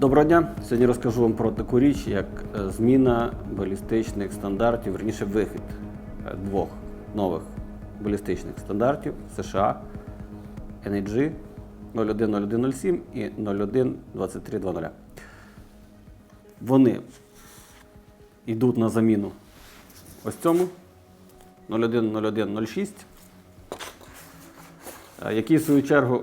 Доброго дня! Сьогодні розкажу вам про таку річ, як е, зміна балістичних стандартів, верніше вихід е, двох нових балістичних стандартів США NAG 010107 і 012320. Вони йдуть на заміну ось цьому 010106, е, який в свою чергу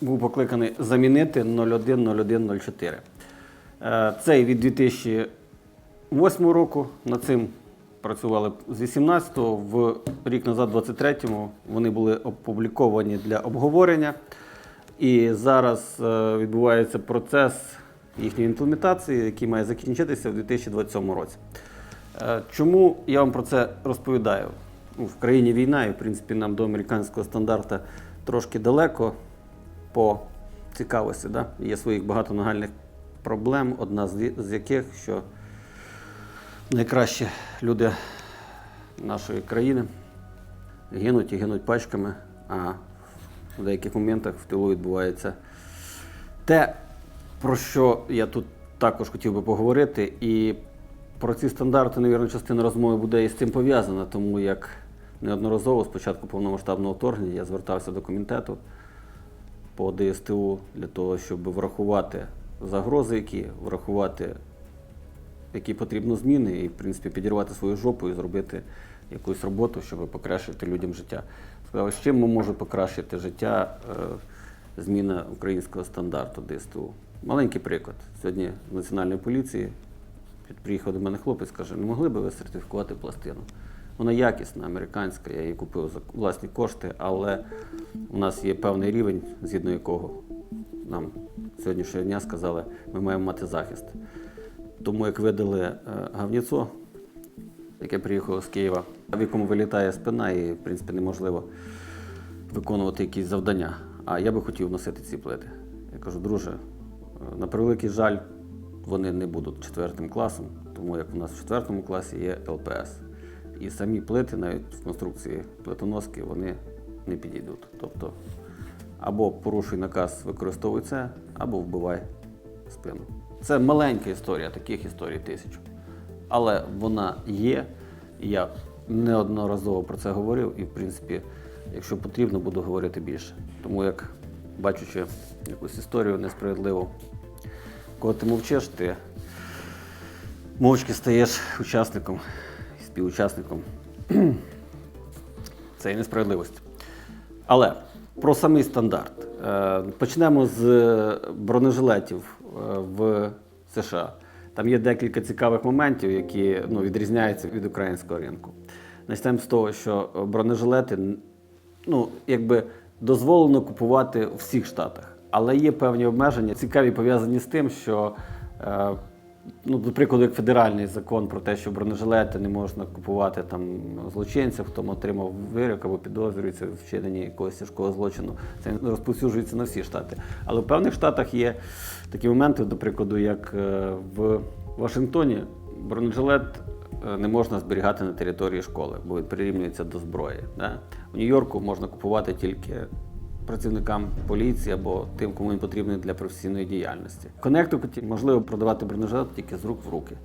був покликаний замінити 010104. Е, Цей від 2008 року. Над цим працювали з 18-го. В рік назад, 23-му, вони були опубліковані для обговорення. І зараз е, відбувається процес їхньої імплементації, який має закінчитися в 2027 році. Е, Чому я вам про це розповідаю? Ну, В країні війна, і в принципі нам до американського стандарта трошки далеко по цікавості. Да? Є своїх багато нагальних проблем, одна з з яких, що найкращі люди нашої країни гинуть і гинуть пачками, а в деяких моментах в тилу відбувається те, про що я тут також хотів би поговорити. І про ці стандарти, навірно, частина розмови буде із цим пов'язана, тому як неодноразово з початку повномасштабного вторгнення я звертався до комітету по ДСТУ для того, щоб врахувати загрози, які врахувати, які потрібно зміни, і, в принципі, підірвати свою жопу і зробити якусь роботу, щоб покращити людям життя. Сказали, з чим ми можемо покращити життя е, зміна українського стандарту ДСТУ. Маленький приклад. Сьогодні з Національної поліції приїхав до мене хлопець, каже, не могли би ви сертифікувати пластину? Вона якісна, американська, я її купив за власні кошти, але у нас є певний рівень, згідно якого нам сьогоднішнього дня сказали, ми маємо мати захист. Тому як видали е, гавніцо, яке приїхало з Києва, в якому вилітає спина, і в принципі неможливо виконувати якісь завдання. А я би хотів носити ці плити. Я кажу, друже, на превеликий жаль, вони не будуть четвертим класом, тому як у нас в четвертому класі є ЛПС. І самі плити, навіть в конструкції плитоноски, вони не підійдуть. Тобто або порушуй наказ, використовуй це, або вбивай спину. Це маленька історія, таких історій тисячу. Але вона є, я неодноразово про це говорив, і в принципі, якщо потрібно, буду говорити більше. Тому як бачучи якусь історію несправедливу, коли ти мовчиш, ти мовчки стаєш учасником співучасником цієї несправедливості. Але про самий стандарт. Е, Почнемо з бронежилетів е, в США. Там є декілька цікавих моментів, які ну, відрізняються від українського ринку. Почнемо з того, що бронежилети ну, якби дозволено купувати у всіх штатах, але є певні обмеження, цікаві пов'язані з тим, що, е, ну, до прикладу, як федеральний закон про те, що бронежилети не можна купувати там злочинців, хто отримав вирок або підозрюється в вчиненні якогось тяжкого злочину. Це розповсюджується на всі штати. Але в певних штатах є такі моменти, до прикладу, як е, в Вашингтоні бронежилет е, не можна зберігати на території школи, бо він прирівнюється до зброї. Да? В Нью-Йорку можна купувати тільки працівникам поліції або тим, кому він потрібний для професійної діяльності. Коннектикуті можливо продавати бронежилет тільки з рук в руки.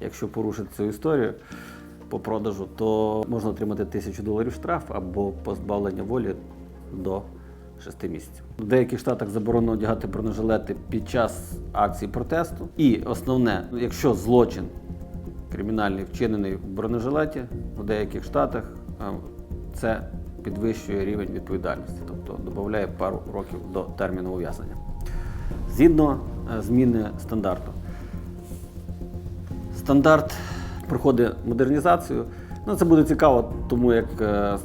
Якщо порушити цю історію по продажу, то можна отримати тисячу доларів штраф або позбавлення волі до 6 місяців. В деяких штатах заборонено одягати бронежилети під час акції протесту. І основне, якщо злочин кримінальний вчинений в бронежилеті в деяких штатах, е, це підвищує рівень відповідальності, тобто додає пару років до терміну ув'язнення. Згідно е, зміни стандарту. Стандарт проходить модернізацію. Ну, це буде цікаво, тому як е,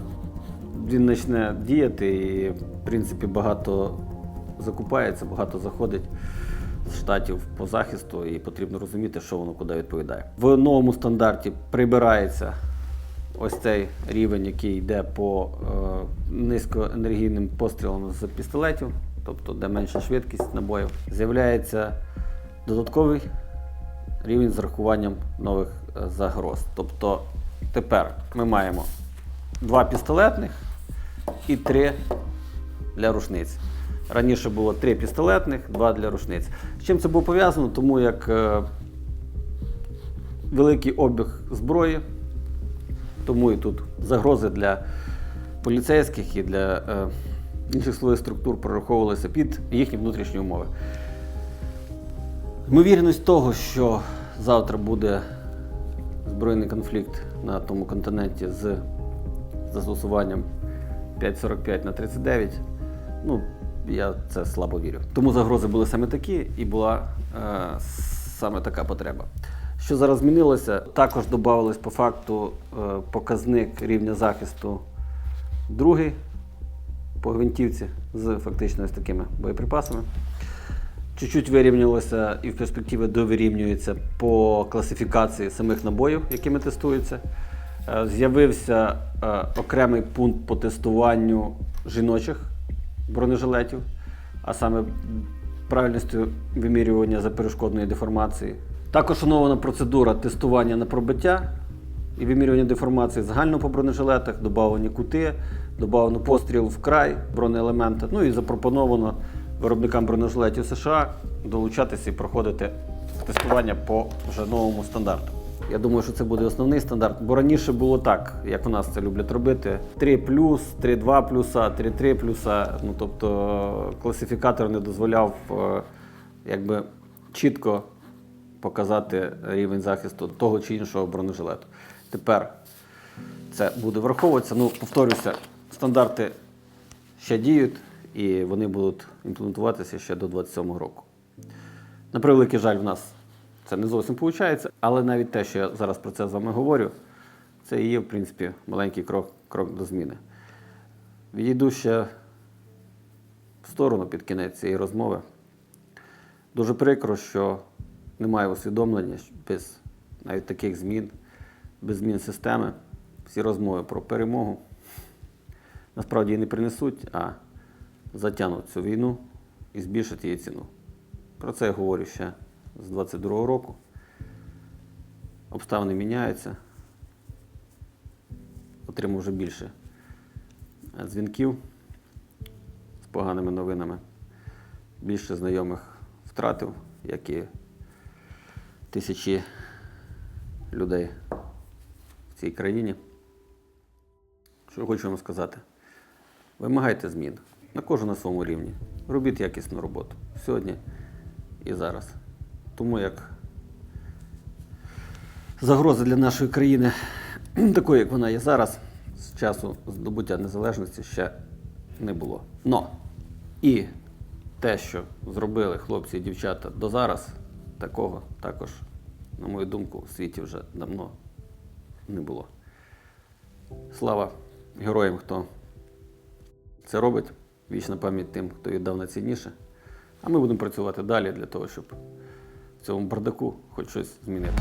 він почне діяти і, в принципі, багато закупається, багато заходить з штатів по захисту, і потрібно розуміти, що воно куди відповідає. В новому стандарті прибирається ось цей рівень, який йде по е, низькоенергійним пострілам з пістолетів, тобто де менша швидкість набоїв. З'являється додатковий рівень з рахуванням нових е, загроз. Тобто тепер ми маємо два пістолетних і три для рушниць. Раніше було три пістолетних, два для рушниць. З чим це було пов'язано? Тому як е, великий обіг зброї, тому і тут загрози для поліцейських і для е, інших силових структур прораховувалися під їхні внутрішні умови. Ймовірність того, що завтра буде збройний конфлікт на тому континенті з застосуванням 5,45 на 39, ну, я це слабо вірю. Тому загрози були саме такі і була е, саме така потреба. Що зараз змінилося? Також додавалось по факту е, показник рівня захисту другий по гвинтівці з фактично ось такими боєприпасами. Чуть-чуть вирівнялося і в перспективі довирівнюється по класифікації самих набоїв, якими тестуються. Е, З'явився е, окремий пункт по тестуванню жіночих бронежилетів, а саме правильністю вимірювання заперешкодної деформації. Також оновлена процедура тестування на пробиття і вимірювання деформації загально по бронежилетах, додавані кути, додавано постріл в край бронеелемента. Ну і запропоновано виробникам бронежилетів США долучатися і проходити тестування по вже новому стандарту. Я думаю, що це буде основний стандарт, бо раніше було так, як у нас це люблять робити: 3 плюс, 3-2 плюса, 3-3 плюса. Ну тобто класифікатор не дозволяв е, якби чітко показати рівень захисту того чи іншого бронежилету. Тепер це буде враховуватися. Ну, повторюся, стандарти ще діють і вони будуть імплементуватися ще до 2027 року. На превеликий жаль, в нас це не зовсім виходить, але навіть те, що я зараз про це з вами говорю, це є, в принципі, маленький крок, крок до зміни. Відійду ще в сторону під кінець цієї розмови. Дуже прикро, що немає усвідомлення без навіть таких змін, без змін системи. Всі розмови про перемогу насправді не принесуть, а затягнуть цю війну і збільшать її ціну. Про це я говорю ще з 22-го року. Обставини міняються. Отримав вже більше е, дзвінків з поганими новинами. Більше знайомих втратив, як і тисячі людей в цій країні. Що хочу вам сказати? Вимагайте змін на кожен на своєму рівні. Робіть якісну роботу сьогодні і зараз. Тому як загроза для нашої країни, такої, як вона є зараз, з часу здобуття незалежності ще не було. Но і те, що зробили хлопці і дівчата до зараз, такого також, на мою думку, в світі вже давно не було. Слава героям, хто це робить. Вічна пам'ять тим, хто віддав найцінніше. А ми будемо працювати далі для того, щоб в цьому бардаку хоч щось змінити.